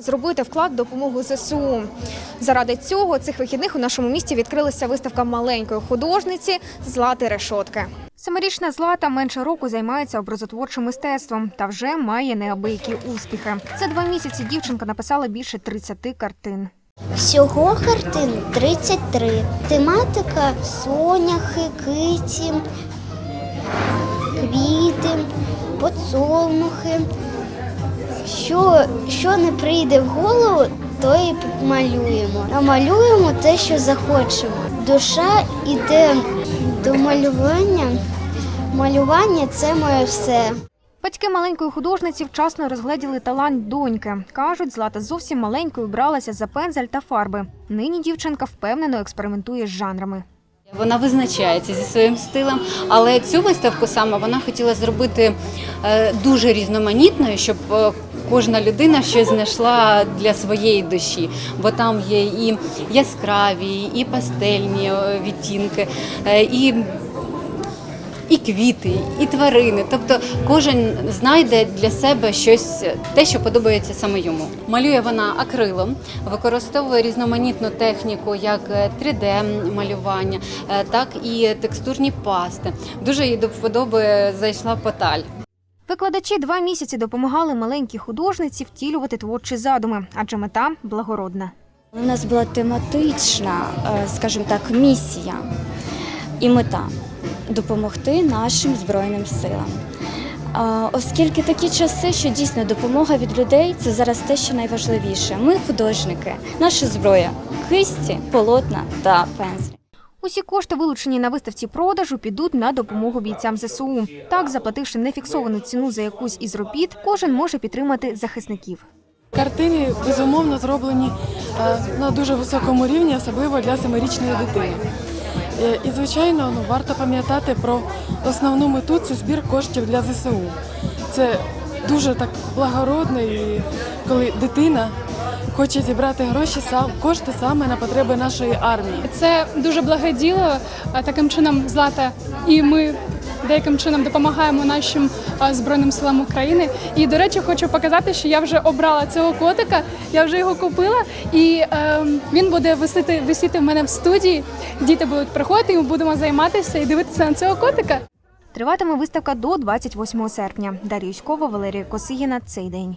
Зробити вклад в допомогу ЗСУ. Заради цього цих вихідних у нашому місті відкрилася виставка маленької художниці Злати решотки. Семирічна Злата менше року займається образотворчим мистецтвом та вже має неабиякі успіхи. За два місяці дівчинка написала більше 30 картин. Всього картин 33. Тематика соняхи, киті, квіти, подсолнухи. Що, що не прийде в голову, то і малюємо. А малюємо те, що захочемо. Душа йде до малювання. Малювання це моє все. Батьки маленької художниці вчасно розгледіли талант доньки. Кажуть, Злата зовсім маленькою бралася за пензель та фарби. Нині дівчинка впевнено експериментує з жанрами. Вона визначається зі своїм стилем, але цю виставку саме вона хотіла зробити е, дуже різноманітною, щоб е, кожна людина щось знайшла для своєї душі. Бо там є і яскраві, і пастельні е, відтінки, е, і і квіти, і тварини. Тобто кожен знайде для себе щось, те, що подобається саме йому. Малює вона акрилом, використовує різноманітну техніку, як 3D-малювання, е, так і текстурні пасти. Дуже їй до вподоби зайшла поталь. Викладачі два місяці допомагали маленькій художниці втілювати творчі задуми, адже мета благородна. У нас була тематична, е, скажімо так, місія і мета допомогти нашим збройним силам. Оскільки такі часи, що дійсно допомога від людей це зараз те, що найважливіше. Ми художники, наша зброя, кисті, полотна та пензлі. Усі кошти, вилучені на виставці продажу, підуть на допомогу бійцям ЗСУ. Так, заплативши нефіксовану ціну за якусь із робіт, кожен може підтримати захисників. Картини безумовно зроблені е, на дуже високому рівні, особливо для семирічної дитини. Е, І, звичайно, ну, варто пам'ятати про основну мету це збір коштів для ЗСУ. Це дуже так благородно, коли дитина хоче зібрати гроші сам кошти саме на потреби нашої армії. Це дуже благе діло. Таким чином, Злата і ми деяким чином допомагаємо нашим збройним силам України. І до речі, хочу показати, що я вже обрала цього котика. Я вже його купила, і е, він буде висіти, висіти в мене в студії. Діти будуть приходити, і ми будемо займатися і дивитися на цього котика. Триватиме виставка до 28 серпня. Дар'я Юськова, Валерія Косигіна. Цей день.